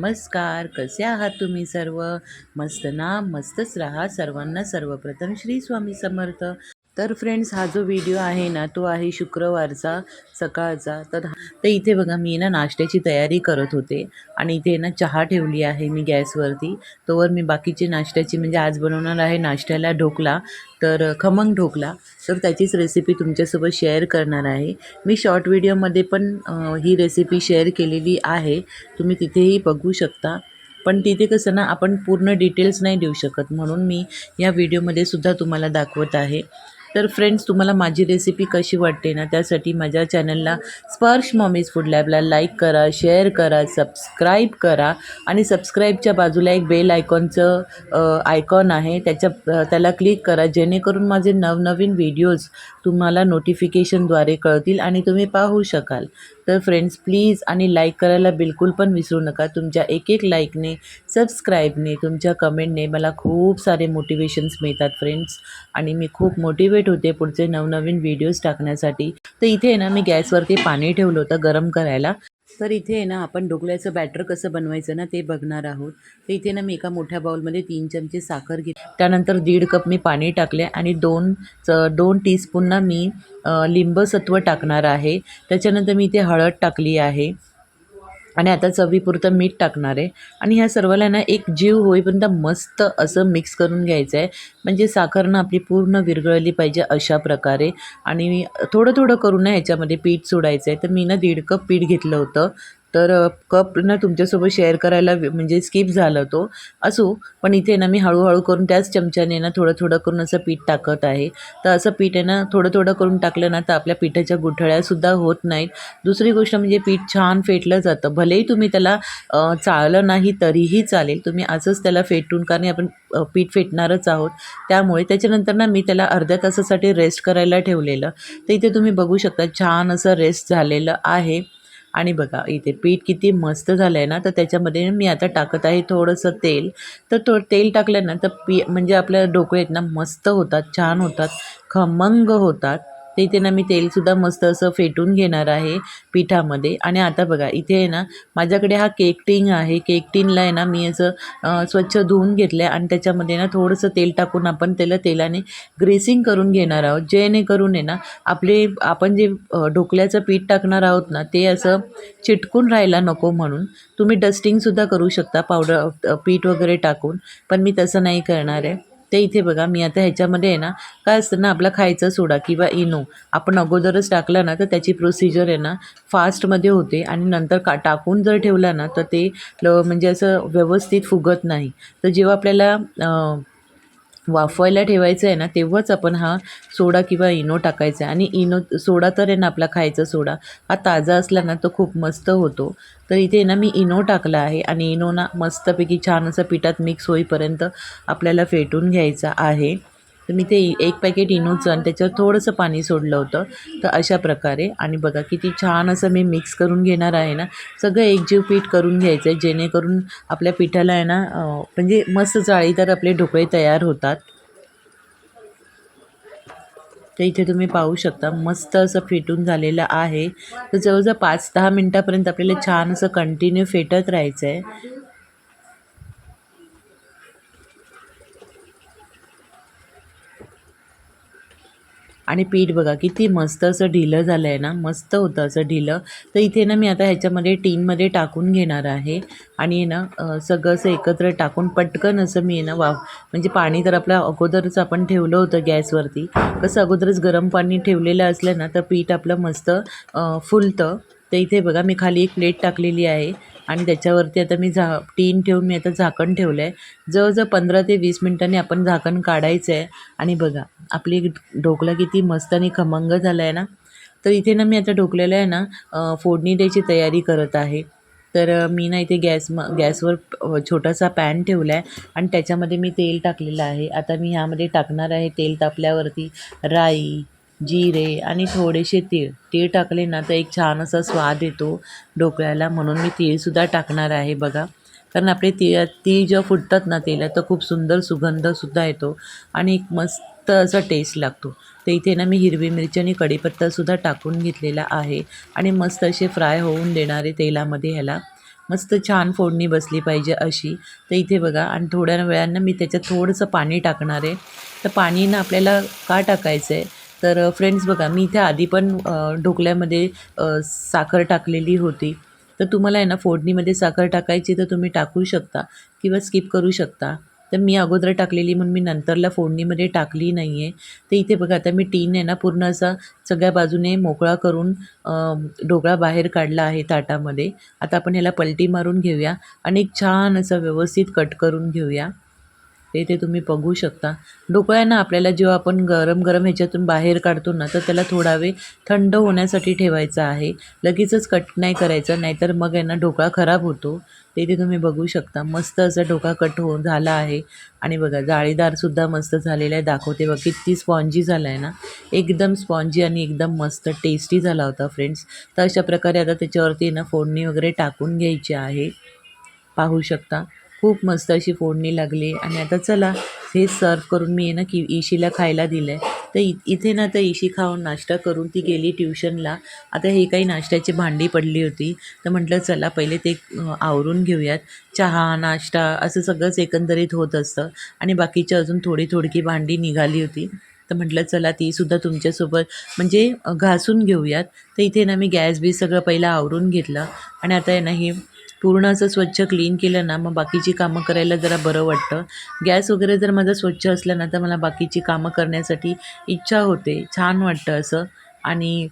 नमस्कार कसे आहात तुम्ही सर्व? मस्त ना? मस्तच राहा. सर्वांना सर्वप्रथम श्री स्वामी समर्थ. तर फ्रेंड्स हा जो व्हिडिओ आहे ना तो आहे शुक्रवारचा सकाळचा. तर तर इथे बघा मी ना नाश्त्याची तयारी करत होते आणि इथे ना चहा ठेवली आहे मी गॅसवरती. तोवर मी बाकीची नाश्त्याची म्हणजे आज बनवणार आहे नाश्त्याला ढोकला तर खमंग ढोकला. तर त्याचीच रेसिपी तुमच्यासोबत शेअर करणार आहे. मी शॉर्ट व्हिडिओमध्ये पण ही रेसिपी शेअर केलेली आहे. तुम्ही तिथेही बघू शकता. पण तिथे कसं ना आपण पूर्ण डिटेल्स नाही देऊ शकत. म्हणून मी या व्हिडिओमध्ये सुद्धा तुम्हाला दाखवत आहे. तर फ्रेंड्स तुम्हाला माझी रेसिपी कशी वाटते ना त्यासाठी माझ्या चॅनलला स्पर्श मॉमीज फूड लॅबला लाईक करा शेअर करा सबस्क्राईब करा आणि सबस्क्राईबच्या बाजूला एक बेल आयकॉनचं आयकॉन आहे. त्याच्या त्याला क्लिक करा जेणेकरून माझे नवनवीन व्हिडिओज तुम्हाला नोटिफिकेशनद्वारे कळतील आणि तुम्ही पाहू शकाल. तर फ्रेंड्स प्लीज आणि लाईक करायला बिलकुल पण विसरू नका. तुमच्या एक एक लाईकने सबस्क्राईबने तुमच्या कमेंटने मला खूप सारे मोटिवेशन्स मिळतात फ्रेंड्स आणि मी खूप मोटिवेट होते पुढचे नवनवीन व्हिडिओज टाकण्यासाठी. तर इथे आहे ना मी गॅसवरती पाणी ठेवलं होतं गरम करायला. तर इथे आहे ना आपण ढोकळ्याचं बॅटर कसं बनवायचं ना ते बघणार आहोत. तर इथे ना मी एका मोठ्या बाउलमध्ये तीन चमचे साखर घेतली त्यानंतर दीड कप मी पाणी टाकले आणि दोन च दोन टीस्पून ना मी लिंबसत्व टाकणार आहे. त्याच्यानंतर मी इथे हळद टाकली आहे. आणि आता चवीपुरतं मीठ टाकणार आहे. आणि ह्या सर्वाला ना एक जीव होईपर्यंत मस्त असं मिक्स करून घ्यायचं आहे म्हणजे साखर ना आपली पूर्ण विरघळली पाहिजे अशा प्रकारे. आणि थोडं थोडं करून ना ह्याच्यामध्ये पीठ सोडायचं आहे तर मी ना दीड कप पीठ घेतलं होतं. तर कप ना तुमच्यासोबत शेअर करायला म्हणजे स्किप झालं तो. असो पण इथे ना मी हळूहळू करून त्याच चमच्याने ना थोडं थोडं करून असं पीठ टाकत आहे. तर असं पीठ आहे ना थोडं थोडं करून टाकलं ना तर आपल्या पिठाच्या गुठळ्यासुद्धा होत नाहीत. दुसरी गोष्ट म्हणजे पीठ छान फेटलं जातं. भलेही तुम्ही त्याला चाळलं नाही तरीही चालेल. तुम्ही असंच त्याला फेटून कारण आपण पीठ फेटणारच आहोत. त्यामुळे त्याच्यानंतर ना मी त्याला अर्ध्या तासासाठी रेस्ट करायला ठेवलेलं. तर इथे तुम्ही बघू शकता छान असं रेस्ट झालेलं आहे. आणि बघा इथे पीठ किती मस्त झालं आहे ना तर त्याच्यामध्ये मी आता टाकत आहे थोडंसं तेल. तर तो तेल टाकलं ना तर पी म्हणजे आपल्या डोकं आहेत ना मस्त होतात छान होतात खमंग होतात. तर इथे ना मी तेलसुद्धा मस्त असं फेटून घेणार आहे पिठामध्ये. आणि आता बघा इथे आहे ना माझ्याकडे हा केक टिंग आहे. केक टिनला आहे ना मी असं स्वच्छ धुवून घेतलं आहे आणि त्याच्यामध्ये ना थोडंसं तेल टाकून आपण त्याला तेलाने ग्रेसिंग करून घेणार आहोत. जेणेकरून आहे ना आपले आपण जे ढोकल्याचं पीठ टाकणार आहोत ना ते असं चिटकून राहायला नको म्हणून तुम्ही डस्टिंगसुद्धा करू शकता पावडर पीठ वगैरे टाकून. पण मी तसं नाही करणार आहे. ते इथे बघा मी आता ह्याच्यामध्ये आहे ना काय असतं ना आपला खायचा सोडा किंवा इनो आपण अगोदरच टाकला ना तर त्याची प्रोसिजर आहे ना फास्टमध्ये होते आणि नंतर का टाकून जर ठेवला ना तर ते ल म्हणजे असं व्यवस्थित फुगत नाही. तर जेव्हा आपल्याला वाफवायला ठेवायचं आहे ना तेव्हाच आपण हा सोडा किंवा इनो टाकायचा आहे. आणि इनो सोडा तर आहे ना आपला खायचा सोडा. हा ताजा असला ना तो खूप मस्त होतो. तर इथे ना मी इनो टाकला आहे. आणि इनो ना मस्तपैकी छान असं पिठात मिक्स होईपर्यंत आपल्याला फेटून घ्यायचा आहे. तर मी ते एक पॅकेट इनोचं आणि त्याच्यावर थोडंसं पाणी सोडलं होतं. तर अशा प्रकारे. आणि बघा किती छान असं मी मिक्स करून घेणार आहे ना. सगळं एकजीव पीठ करून घ्यायचं आहे जेणेकरून आपल्या पिठाला आहे ना म्हणजे मस्त जाळीदार आपले ढोकळे तयार होतात. तर इथे तुम्ही पाहू शकता मस्त असं फेटून झालेलं आहे. तर जवळजवळ पाच दहा मिनटापर्यंत आपल्याला छान असं कंटिन्यू फेटत राहायचं आहे आणि पीठ बघा किती मस्त असं ढिलं झालं आहे ना मस्त होतं असं ढिलं. तर इथे ना मी आता ह्याच्यामध्ये टीनमध्ये टाकून घेणार आहे. आणि ना सगळं असं एकत्र टाकून पटकन असं मी आहे ना वा म्हणजे पाणी तर आपलं अगोदरच आपण ठेवलं होतं गॅसवरती. कसं अगोदरच गरम पाणी ठेवलेलं असलं ना तर पीठ आपलं मस्त फुलतं. तर इथे बघा मी खाली एक प्लेट टाकलेली आहे. आणि त्याच्यावरती आता मी झा टीन ठेवून मी आता झाकण ठेवलं आहे जवळजवळ पंधरा ते वीस मिनटांनी आपण झाकण काढायचं आहे आणि बघा आपली ढोकला किती मस्त आणि खमंग झाला आहे ना? तर इथे ना मी आता ढोकलेलं आहे ना फोडणी द्यायची तयारी करत आहे. तर मी ना इथे गॅस म गॅसवर छोटासा पॅन ठेवला आहे आणि त्याच्यामध्ये मी तेल टाकलेलं आहे. आता मी ह्यामध्ये टाकणार आहे तेल तापल्यावरती राई जिरे आणि थोडेसे तीळ. तीळ टाकले ना तर एक छान असा स्वाद येतो ढोकळ्याला म्हणून मी तीळसुद्धा टाकणार आहे बघा. कारण आपले तीळ तीळ जेव्हा फुटतात ना तेला तर खूप सुंदर सुगंधसुद्धा येतो आणि एक मस्त असा टेस्ट लागतो. तर इथे ना मी हिरवी मिरची आणि कढीपत्तासुद्धा टाकून घेतलेला आहे आणि मस्त असे फ्राय होऊन देणारे तेलामध्ये ह्याला. मस्त छान फोडणी बसली पाहिजे अशी. तर इथे बघा आणि थोड्या वेळानं मी त्याच्यात थोडंसं पाणी टाकणार आहे. तर पाणी ना आपल्याला का टाकायचं आहे तर फ्रेंड्स बघा मी इथे आधी पण ढोकल्यामध्ये साखर टाकलेली होती. तर तुम्हाला आहे ना फोडणीमध्ये साखर टाकायची तर तुम्ही टाकू शकता किंवा स्किप करू शकता. तर मी अगोदर टाकलेली म्हणून मी नंतरला फोडणीमध्ये टाकली नाही आहे तर इथे बघा आता मी टीन आहे ना पूर्ण असा सगळ्या बाजूने मोकळा करून ढोकळा बाहेर काढला आहे ताटामध्ये. आता आपण ह्याला पलटी मारून घेऊया आणि एक छान असं व्यवस्थित कट करून घेऊया. ते ते तुम्ही बघू शकता. ढोकळा ना आपल्याला जेव्हा आपण गरम गरम ह्याच्यातून बाहेर काढतो ना तर त्याला थोडा वेळ थंड होण्यासाठी ठेवायचा आहे. लगेचच कट नाही करायचं नाहीतर मग आहे ना ढोकळा खराब होतो. ते ते तुम्ही बघू शकता. मस्त असा ढोका कट हो झाला आहे. आणि बघा जाळीदारसुद्धा मस्त झालेला आहे. दाखवते बघ किती स्पॉन्जी झाला आहे ना. एकदम स्पॉन्जी आणि एकदम मस्त टेस्टी झाला होता फ्रेंड्स. तर अशा प्रकारे आता त्याच्यावरती ना फोडणी वगैरे टाकून घ्यायची आहे. पाहू शकता. खूप मस्त अशी फोडणी लागली. आणि आता चला हे सर्व करून मी आहे ना की इशीला खायला दिलं आहे तर इ इथे ना तर इशी खाऊन नाश्ता करून ती गेली ट्युशनला. आता हे काही नाश्त्याची भांडी पडली होती. तर म्हटलं चला पहिले ते आवरून घेऊयात. चहा नाश्ता असं सगळंच एकंदरीत होत असतं. आणि बाकीची अजून थोडी थोडकी भांडी निघाली होती. तर म्हटलं चला तीसुद्धा तुमच्यासोबत म्हणजे घासून घेऊयात. तर इथे ना मी गॅस बी सगळं पहिलं आवरून घेतलं. आणि आता आहे ना हे पूर्ण असं स्वच्छ क्लीन केलं ना मग बाकीची कामं करायला जरा बरं वाटतं. गॅस वगैरे जर माझा स्वच्छ असला ना तर मला बाकीची कामं करण्यासाठी इच्छा होते. छान वाटतं असं. आणि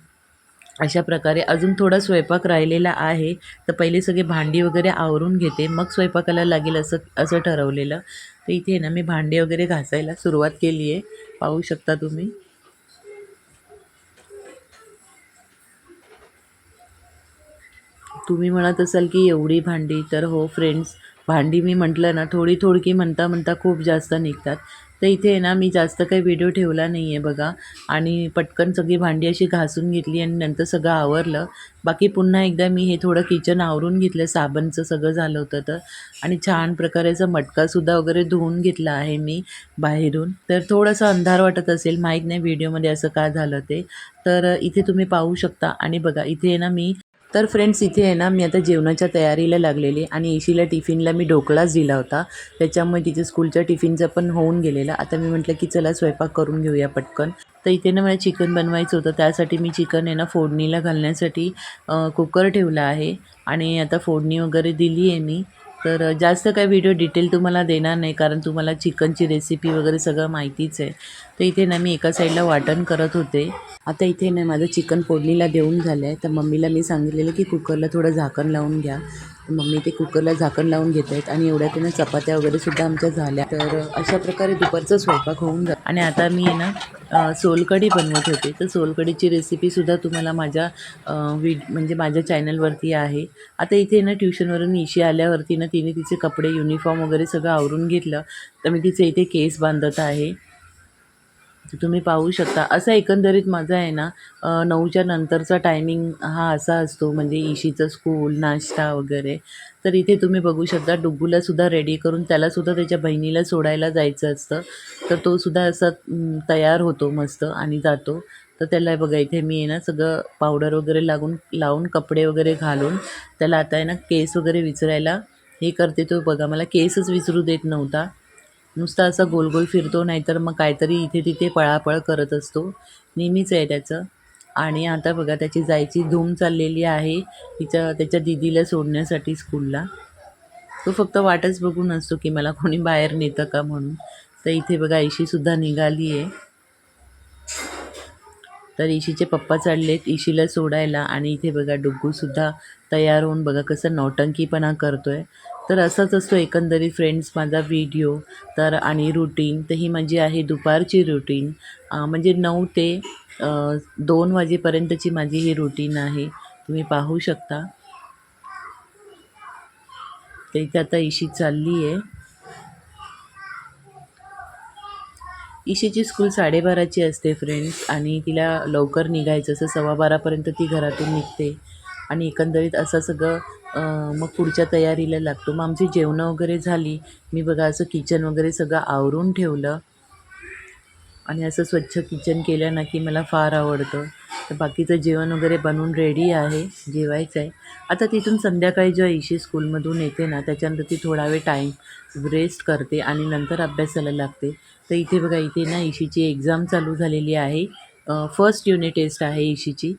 अशा प्रकारे अजून थोडा स्वयंपाक राहिलेला आहे तर पहिले सगळे भांडी वगैरे आवरून घेते. मग स्वयंपाकाला लागेल असं असं ठरवलेलं. तर इथे ना मी भांडी वगैरे घासायला सुरुवात केली आहे. पाहू शकता तुम्ही. तुम्ही म्हणत असाल की एवढी भांडी तर हो फ्रेंड्स भांडी मी म्हटलं ना थोडी थोडकी म्हणता म्हणता खूप जास्त निघतात. तर इथे आहे ना मी जास्त काही व्हिडिओ ठेवला नाही आहे बघा. आणि पटकन सगळी भांडी अशी घासून घेतली आणि नंतर सगळं आवरलं. बाकी पुन्हा एकदा मी हे थोडं किचन आवरून घेतलं साबणचं सगळं झालं होतं तर. आणि छान प्रकारेचा मटकासुद्धा वगैरे धुवून घेतला आहे मी बाहेरून. तर थोडंसं अंधार वाटत असेल माहीत नाही व्हिडिओमध्ये असं का झालं ते. तर इथे तुम्ही पाहू शकता. आणि बघा इथे आहे ना मी तर फ्रेंड्स इथे आहे ना मी आता जेवणाच्या तयारीला लागलेली आणि इशीला टिफिनला मी ढोकळाच दिला होता. त्याच्यामुळे तिथे स्कूलच्या टिफिनचं पण होऊन गेलेलं. आता मी म्हटलं की चला स्वयंपाक करून घेऊया पटकन. तर इथे ना मला चिकन बनवायचं होतं. त्यासाठी मी चिकन आहे ना फोडणीला घालण्यासाठी कुकर ठेवला आहे. आणि आता फोडणी वगैरे दिली आहे मी. तर जास्त काही व्हिडिओ डिटेल तुम्हाला देणार नाही कारण तुम्हाला चिकनची रेसिपी वगैरे सगळं माहितीच आहे. तर इथे ना मी एका साईडला वाटण करत होते. आता इथे ना माझं चिकन फोडणीला देऊन झालं आहे तर मम्मीला मी सांगितलेलं की कुकरला थोडं झाकण लावून घ्या. मम्मी ते कुकरला झाकण लावून घेत आहेत आणि एवढ्या त्यांना चपात्या वगैरे सुद्धा आमच्या झाल्या. तर अशा प्रकारे दुपारचा स्वयंपाक होऊन जा आणि आता मी आहे ना सोलकढी बनवत होते. तर सोलकढीची रेसिपीसुद्धा तुम्हाला माझ्या अ, वि म्हणजे माझ्या चॅनलवरती आहे. आता इथे ना ट्युशनवरून इशी आल्यावरती ना तिने तिचे कपडे युनिफॉर्म वगैरे सगळं आवरून घेतलं. तर मी तिचे इथे केस बांधत आहे. तुम्ही पाहू शकता. असं एकंदरीत माझा आहे ना नऊच्या नंतरचा टायमिंग हा असा असतो. म्हणजे इशीचं स्कूल नाश्ता वगैरे. तर इथे तुम्ही बघू शकता डुग्गूलासुद्धा रेडी करून त्यालासुद्धा त्याच्या बहिणीला सोडायला जायचं असतं. तर तो सुद्धा असा तयार होतो मस्त आणि जातो. तर त्याला बघा इथे मी आहे ना सगळं पावडर वगैरे लागून लावून कपडे वगैरे घालून त्याला आता आहे ना केस वगैरे विचरायला हे करते. तो बघा मला केसच विचरू देत नव्हता. नुसता असा गोल गोल फिरतो नाहीतर मग काहीतरी इथे तिथे पळापळ करत असतो. नेहमीच आहे त्याचं. आणि आता बघा त्याची जायची धूम चाललेली आहे तिच्या त्याच्या दिदीला सोडण्यासाठी स्कूलला. तो फक्त वाटच बघून असतो की मला कोणी बाहेर नेतं का म्हणून. तर इथे बघा ईशीसुद्धा निघाली आहे तर ईशीचे पप्पा चाललेत ईशीला सोडायला. आणि इथे बघा डुग्गूसुद्धा तयार होऊन बघा कसं नौटंकीपणा करतो आहे तर असंच असतो एकंदरीत फ्रेंड्स माझा व्हिडिओ तर आणि रुटीन तर ही माझी आहे दुपारची रुटीन म्हणजे नऊ ते दोन वाजेपर्यंतची माझी ही रुटीन आहे. तुम्ही पाहू शकता. तर इथे आता इशी चालली आहे. इशीची स्कूल साडेबाराची असते फ्रेंड्स आणि तिला लवकर निघायचं असं सव्वा बारापर्यंत ती घरातून निघते. आणि एकंदरीत असं सगळं मग पुढच्या तयारीला लागतो. मग आमची जेवणं वगैरे झाली. मी बघा असं किचन वगैरे सगळं आवरून ठेवलं. आणि असं स्वच्छ किचन केलं ना की मला फार आवडतं. तर बाकीचं जेवण वगैरे बनवून रेडी आहे. जेवायचं आहे. आता तिथून संध्याकाळी जेव्हा ईशी स्कूलमधून येते ना त्याच्यानंतर ती थोडा वेळ टाईम रेस्ट करते आणि नंतर अभ्यासाला लागते. तर इथे बघा इथे ना ईशीची एक्झाम चालू झालेली आहे. फर्स्ट युनिट टेस्ट आहे ईशीची.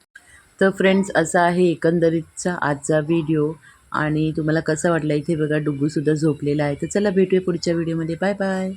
तर फ्रेंड्स असा आहे एकंदरीतचा आजचा व्हिडिओ आणि तुम्हाला कसा वाटलं? इथे बघा डुग्गूसुद्धा झोपलेला आहे. तर चला भेटूया पुढच्या व्हिडिओमध्ये बाय बाय